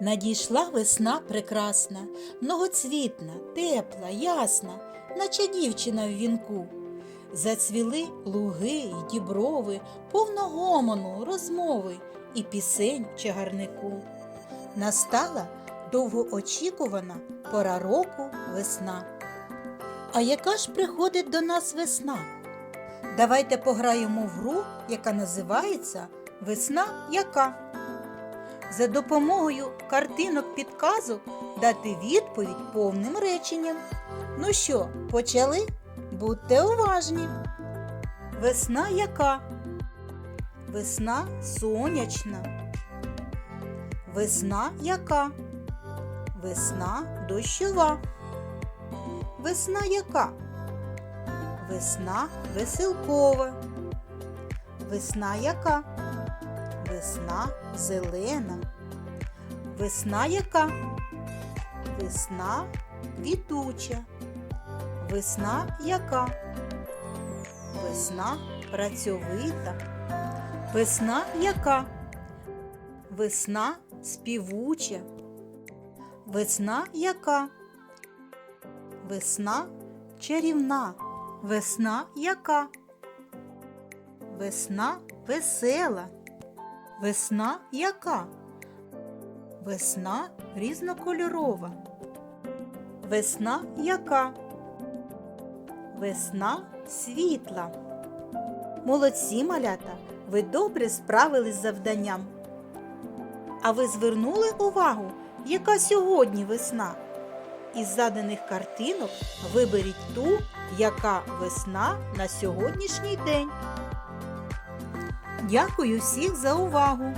Надійшла весна прекрасна, многоцвітна, тепла, ясна, наче дівчина в вінку. Зацвіли луги й діброви, повно гомону, розмови і пісень в чагарнику. Настала довгоочікувана пора року весна. А яка ж приходить до нас весна? Давайте пограємо в гру, яка називається Весна яка. За допомогою картинок підказок дати відповідь повним реченням. Ну що, почали? Будьте уважні. Весна яка? Весна сонячна. Весна яка? Весна дощова. Весна яка? Весна веселкова. Весна яка? Весна зелена. Весна яка? Весна квітуча. Весна яка? Весна працьовита. Весна яка? Весна співуча. Весна яка? Весна чарівна. Весна яка? Весна весела. Весна яка? Весна різнокольорова. Весна яка? Весна світла. Молодці малята, ви добре справились з завданням. А ви звернули увагу, яка сьогодні весна? Із заданих картинок виберіть ту, яка весна на сьогоднішній день. Дякую всіх за увагу!